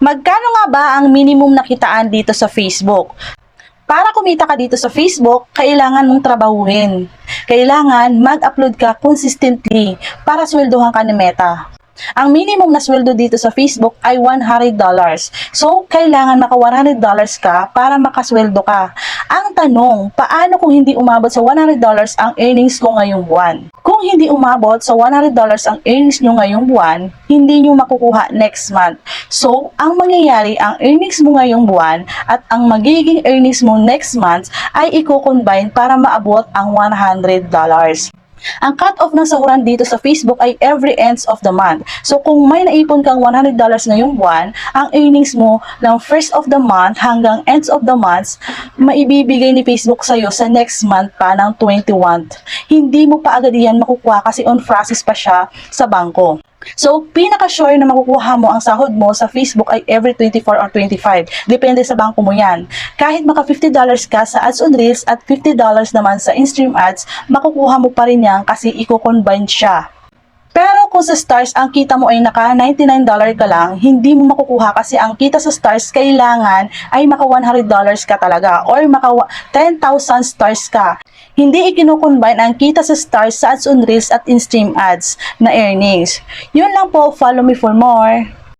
Magkano nga ba ang minimum na kitaan dito sa Facebook? Para kumita ka dito sa Facebook, kailangan mong trabahuhin. Kailangan mag-upload ka consistently para sweldohan ka ni Meta. Ang minimum na sweldo dito sa Facebook ay $100. So, kailangan maka $100 ka para makasweldo ka. Ang tanong, paano kung hindi umabot sa $100 ang earnings ko ngayong buwan? Kung hindi umabot sa $100 ang earnings nyo ngayong buwan, hindi nyo makukuha next month. So, ang mangyayari, ang earnings mo ngayong buwan at ang magiging earnings mo next month ay i-combine para maabot ang $100. Ang cut-off ng sahuran dito sa Facebook ay every ends of the month. So kung may naipon kang $100 ngayong buwan, ang earnings mo ng first of the month hanggang ends of the month, maibibigay ni Facebook sa'yo sa next month pa ng 21. Hindi mo pa agad yan makukuha kasi on process pa siya sa bangko. So, pinaka-sure na makukuha mo ang sahod mo sa Facebook ay every 24 or 25. Depende sa bangko mo yan. Kahit maka $50 ka sa ads on Reels at $50 naman sa in-stream ads, makukuha mo pa rin yan kasi i-combine siya. Kung sa stars ang kita mo ay naka $99 ka lang, hindi mo makukuha kasi ang kita sa stars kailangan ay maka $100 ka talaga or maka 10,000 stars ka. Hindi ikinocombine ang kita sa stars sa ads on reels at in-stream ads na earnings. Yun lang po, follow me for more.